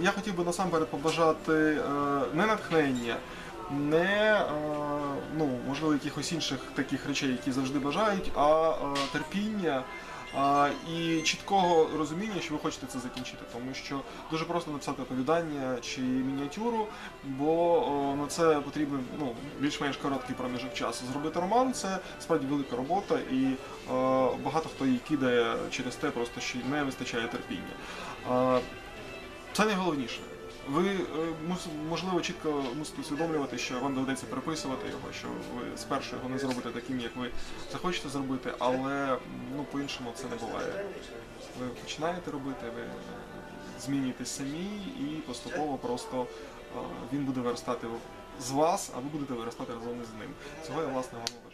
я хотів би насамперед побажати е, не натхнення, не е, ну, можливо якихось інших таких речей, які завжди бажають, а е, терпіння. І чіткого розуміння, що ви хочете це закінчити, тому що дуже просто написати оповідання чи мініатюру, бо на це потрібен ну, більш-менш короткий проміжок часу. Зробити роман це справді велика робота, і е, багато хто її кидає через те, просто що не вистачає терпіння. Це найголовніше. Ви е, можливо чітко мусите усвідомлювати, що вам доведеться переписувати його, що ви спершу його не зробите таким, як ви захочете зробити, але ну по-іншому це не буває. Ви починаєте робити, ви змінюєтесь самі, і поступово просто е, він буде виростати з вас, а ви будете виростати разом із ним. Цього я власне вам.